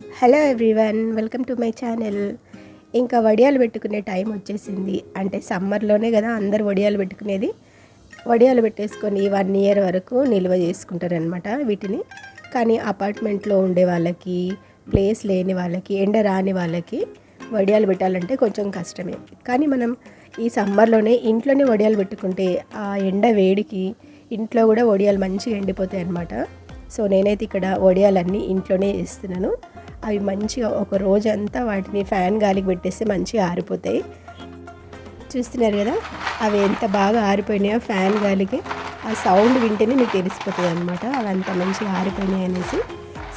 Hello everyone welcome to my channel. ఇంకా వడియాలు పెట్టుకునే టైం వచ్చేసింది. అంటే సమ్మర్లోనే కదా అందరు వడియాలు పెట్టుకునేది. వడియాలు పెట్టేసుకొని వన్ ఇయర్ వరకు నిల్వ చేసుకుంటారనమాట వీటిని. కానీ అపార్ట్మెంట్లో ఉండే వాళ్ళకి ప్లేస్ లేని వాళ్ళకి ఎండ రాని వాళ్ళకి వడియాలు పెట్టాలంటే కొంచెం కష్టమే. కానీ మనం ఈ సమ్మర్లోనే ఇంట్లోనే వడియాలు పెట్టుకుంటే ఆ ఎండ వేడికి ఇంట్లో కూడా వడియాలు మంచిగా ఎండిపోతాయి అన్నమాట సో నేనైతే ఇక్కడ వడియాలన్నీ ఇంట్లోనే చేస్తున్నాను అవి మంచిగా ఒక రోజంతా వాటిని ఫ్యాన్ గాలికి పెట్టేస్తే మంచిగా ఆరిపోతాయి. చూస్తున్నారు కదా? అవి ఎంత బాగా ఆరిపోయినాయో ఫ్యాన్ గాలికి. ఆ సౌండ్ వింటేనే మీకు తెలిసిపోతుంది అనమాట అవి అంత మంచిగా ఆరిపోయినాయి అనేసి.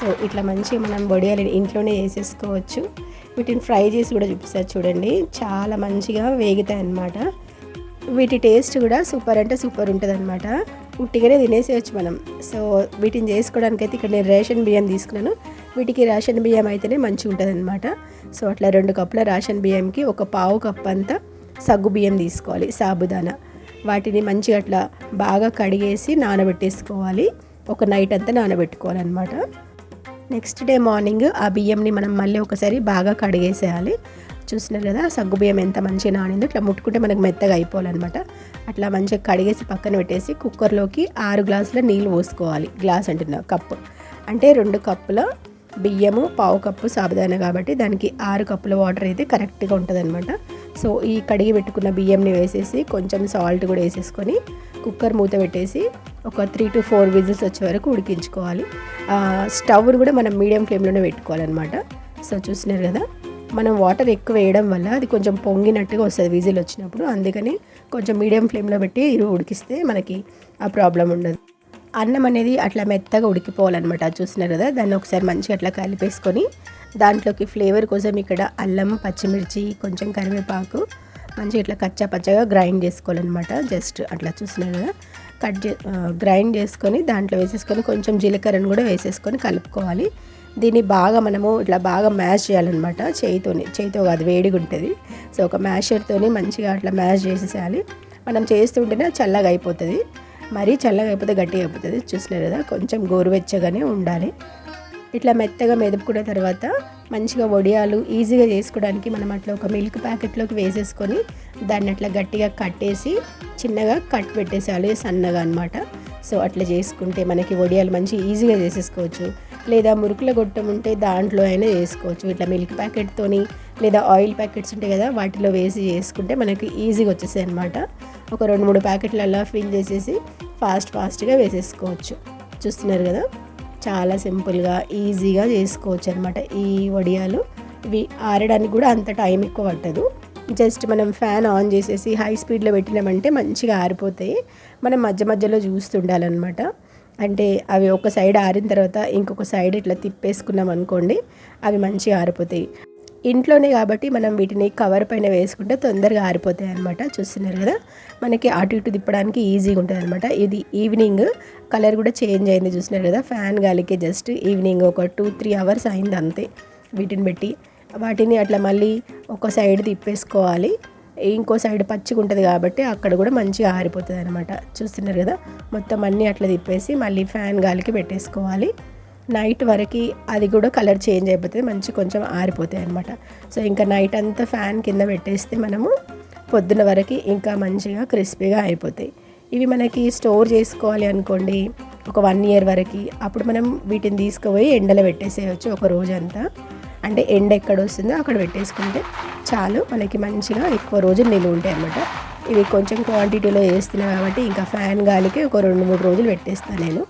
సో ఇట్లా మంచిగా మనం వడియాలు ఇంట్లోనే వేసేసుకోవచ్చు. వీటిని ఫ్రై చేసి కూడా చూపిస్తారు చూడండి. చాలా మంచిగా వేగుతాయి అన్నమాట. వీటి టేస్ట్ కూడా సూపర్ అంటే సూపర్ ఉంటుంది అనమాట ఉట్టిగానే తినేసేయచ్చు మనం. సో వీటిని చేసుకోవడానికి అయితే ఇక్కడ నేను రేషన్ బియ్యం తీసుకున్నాను. వీటికి రేషన్ బియ్యం అయితేనే మంచిగా ఉంటుంది అనమాట సో అట్లా రెండు కప్పుల రేషన్ బియ్యంకి ఒక పావు కప్ అంతా సగ్గు బియ్యం తీసుకోవాలి సాబుదానా. వాటిని మంచిగా అట్లా బాగా కడిగేసి నానబెట్టేసుకోవాలి. ఒక నైట్ అంతా నానబెట్టుకోవాలన్నమాట. నెక్స్ట్ డే మార్నింగ్ ఆ బియ్యంని మనం మళ్ళీ ఒకసారి బాగా కడిగేసేయాలి. చూసినారు కదా సగ్గు బియ్యం ఎంత మంచిగా నానిందో ఇట్లా ముట్టుకుంటే మనకు మెత్తగా అయిపోవాలన్నమాట. అట్లా మంచిగా కడిగేసి పక్కన పెట్టేసి కుక్కర్లోకి ఆరు గ్లాసుల నీళ్ళు పోసుకోవాలి గ్లాస్ అంటున్నా కప్పు. అంటే రెండు కప్పుల బియ్యము పావు కప్పు సాబుదానా కాబట్టి దానికి ఆరు కప్పుల వాటర్ అయితే కరెక్ట్గా ఉంటుంది సో ఈ కడిగి పెట్టుకున్న బియ్యంని వేసేసి కొంచెం సాల్ట్ కూడా వేసేసుకొని కుక్కర్ మూత పెట్టేసి ఒక త్రీ టు ఫోర్ విజిల్స్ వచ్చే వరకు ఉడికించుకోవాలి. స్టవ్ను కూడా మనం మీడియం ఫ్లేమ్లోనే పెట్టుకోవాలన్నమాట. సో చూస్తున్నారు కదా? మనం వాటర్ ఎక్కువ వేయడం వల్ల అది కొంచెం పొంగినట్టుగా వస్తుంది విజిల్ వచ్చినప్పుడు. అందుకని కొంచెం మీడియం ఫ్లేమ్లో పెట్టి ఇరు ఉడికిస్తే మనకి ఆ ప్రాబ్లం ఉండదు. అన్నం అనేది అట్లా మెత్తగా ఉడికిపోవాలన్నమాట. చూసినారు కదా? దాన్ని ఒకసారి మంచిగా అట్లా కలిపేసుకొని దాంట్లోకి ఫ్లేవర్ కోసం ఇక్కడ అల్లం పచ్చిమిర్చి కొంచెం కరివేపాకు మంచిగా ఇట్లా కచ్చా పచ్చగా గ్రైండ్ చేసుకోవాలన్నమాట. జస్ట్ అట్లా చూసినారు కదా? కట్ చే గ్రైండ్ చేసుకొని దాంట్లో వేసేసుకొని కొంచెం జీలకర్రను కూడా వేసేసుకొని కలుపుకోవాలి. దీన్ని బాగా మనము ఇట్లా బాగా మ్యాష్ చేయాలన్నమాట చేయితోని. చేయితో కాదు వేడిగా ఉంటుంది. సో ఒక మ్యాషర్తోని మంచిగా అట్లా మ్యాష్ చేసేసేయాలి. మనం చేస్తుంటేనే చల్లగా అయిపోతుంది. మరీ చల్లగా అయిపోతే గట్టిగా అయిపోతుంది. చూసినారు కదా కొంచెం గోరువెచ్చగానే ఉండాలి. ఇట్లా మెత్తగా మెదుపుకున్న తర్వాత మంచిగా వడియాలు ఈజీగా చేసుకోవడానికి మనం అట్లా ఒక మిల్క్ ప్యాకెట్లోకి వేసేసుకొని దాన్ని అట్లా గట్టిగా కట్టేసి చిన్నగా కట్ పెట్టేసేయాలి సన్నగా అనమాట సో అట్లా చేసుకుంటే మనకి వడియాలు మంచి ఈజీగా చేసేసుకోవచ్చు. లేదా మురుకుల గొట్టం ఉంటే దాంట్లో అయినా చేసుకోవచ్చు. ఇట్లా మిల్క్ ప్యాకెట్తోని లేదా ఆయిల్ ప్యాకెట్స్ ఉంటాయి కదా వాటిలో వేసి చేసుకుంటే మనకి ఈజీగా వచ్చేసాయి అనమాట ఒక రెండు మూడు ప్యాకెట్లు అలా ఫిల్ చేసేసి ఫాస్ట్ ఫాస్ట్గా వేసేసుకోవచ్చు. చూస్తున్నారు కదా? చాలా సింపుల్గా ఈజీగా చేసుకోవచ్చు అనమాట ఈ వడియాలు. ఇవి ఆరడానికి కూడా అంత టైం ఎక్కువ పట్టదు. జస్ట్ మనం ఫ్యాన్ ఆన్ చేసేసి హై స్పీడ్లో పెట్టినామంటే మంచిగా ఆరిపోతాయి. మనం మధ్య మధ్యలో చూస్తుండాలన్నమాట. అంటే అవి ఒక సైడ్ ఆరిన తర్వాత ఇంకొక సైడ్ ఇట్లా తిప్పేసుకున్నాం అనుకోండి అవి మంచిగా ఆరిపోతాయి. ఇంట్లోనే కాబట్టి మనం వీటిని కవర్ పైన వేసుకుంటే తొందరగా ఆరిపోతాయి అనమాట చూస్తున్నారు కదా? మనకి అటు ఇటు తిప్పడానికి ఈజీగా ఉంటుంది అనమాట ఇది ఈవినింగ్ కలర్ కూడా చేంజ్ అయింది చూస్తున్నారు కదా? ఫ్యాన్ గాలికి జస్ట్ ఈవినింగ్ ఒక టూ త్రీ అవర్స్ అయింది అంతే వీటిని పెట్టి. వాటిని అట్లా మళ్ళీ ఒక సైడ్ తిప్పేసుకోవాలి. ఇంకో సైడ్ పచ్చిగా ఉంటుంది కాబట్టి అక్కడ కూడా మంచిగా ఆరిపోతుంది అనమాట చూస్తున్నారు కదా? మొత్తం అన్నీ అట్లా తిప్పేసి మళ్ళీ ఫ్యాన్ గాలికి పెట్టేసుకోవాలి. నైట్ వరకు అది కూడా కలర్ చేంజ్ అయిపోతుంది మంచి కొంచెం ఆరిపోతాయి అనమాట సో ఇంకా నైట్ అంతా ఫ్యాన్ కింద పెట్టేస్తే మనము పొద్దున వరకు ఇంకా మంచిగా క్రిస్పీగా అయిపోతాయి. ఇవి మనకి స్టోర్ చేసుకోవాలి అనుకోండి ఒక వన్ ఇయర్ వరకు అప్పుడు మనం వీటిని తీసుకుపోయి ఎండలో పెట్టేసేయచ్చు ఒక రోజంతా. అంటే ఎండ ఎక్కడ వస్తుందో అక్కడ పెట్టేసుకుంటే చాలు మనకి మంచిగా ఎక్కువ రోజులు నిలువ ఉంటాయి అనమాట ఇవి కొంచెం క్వాంటిటీలో వేస్తున్నాయి కాబట్టి ఇంకా ఫ్యాన్ గాలికి ఒక రెండు మూడు రోజులు పెట్టేస్తాను నేను.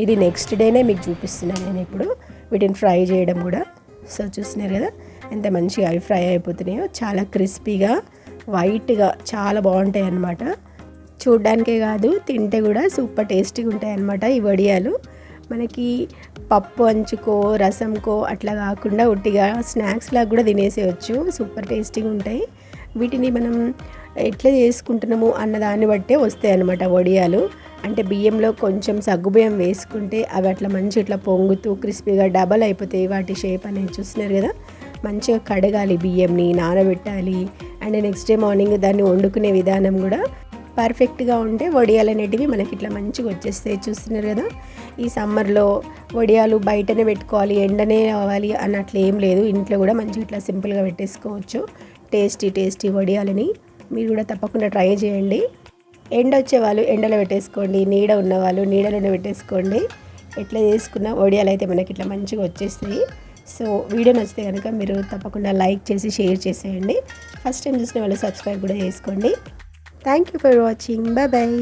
ఇది నెక్స్ట్ డేనే మీకు చూపిస్తున్నాను నేను ఇప్పుడు. వీటిని ఫ్రై చేయడం కూడా. సో చూస్తున్నారు కదా ఎంత మంచిగా అవి ఫ్రై అయిపోతున్నాయో. చాలా క్రిస్పీగా వైట్గా చాలా బాగుంటాయి అన్నమాట. చూడ్డానికే కాదు తింటే కూడా సూపర్ టేస్టీగా ఉంటాయి అన్నమాట ఈ వడియాలు. మనకి పప్పు అంచుకో రసంకో అట్లా కాకుండా ఉట్టిగా స్నాక్స్ లాగా కూడా తినేసేయచ్చు. సూపర్ టేస్టీగా ఉంటాయి. వీటిని మనం ఎట్లా చేసుకుంటున్నాము అన్న దాన్ని బట్టే వస్తాయి అన్నమాట వడియాలు. అంటే బియ్యంలో కొంచెం సగ్గుబియ్యం వేసుకుంటే అవి అట్లా మంచి ఇట్లా పొంగుతూ క్రిస్పీగా డబల్ అయిపోతాయి. వాటి షేప్ అనేది చూస్తున్నారు కదా? మంచిగా కడగాలి బియ్యంని నానబెట్టాలి. అండ్ నెక్స్ట్ డే మార్నింగ్ దాన్ని వండుకునే విధానం కూడా పర్ఫెక్ట్గా ఉంటే వడియాలు అనేటివి మనకి ఇట్లా మంచిగా వచ్చేస్తాయి చూస్తున్నారు కదా? ఈ సమ్మర్లో వడియాలు బయటనే పెట్టుకోవాలి ఎండనే అవ్వాలి అన్నట్లు ఏం లేదు. ఇంట్లో కూడా మంచిగా ఇట్లా సింపుల్గా పెట్టేసుకోవచ్చు. టేస్టీ టేస్టీ వడియాలని మీరు కూడా తప్పకుండా ట్రై చేయండి. ఎండ వచ్చే వాళ్ళు ఎండలో పెట్టేసుకోండి నీడ ఉన్న వాళ్ళు నీడలోనే పెట్టేసుకోండి. ఎట్లా చేసుకున్న ఒడియాలు అయితే మనకి ఇట్లా మంచిగా వచ్చేస్తాయి. సో వీడియో నచ్చితే కనుక మీరు తప్పకుండా లైక్ చేసి షేర్ చేసేయండి. ఫస్ట్ టైం చూసిన వాళ్ళు సబ్స్క్రైబ్ కూడా చేసుకోండి. Thank you for watching bye bye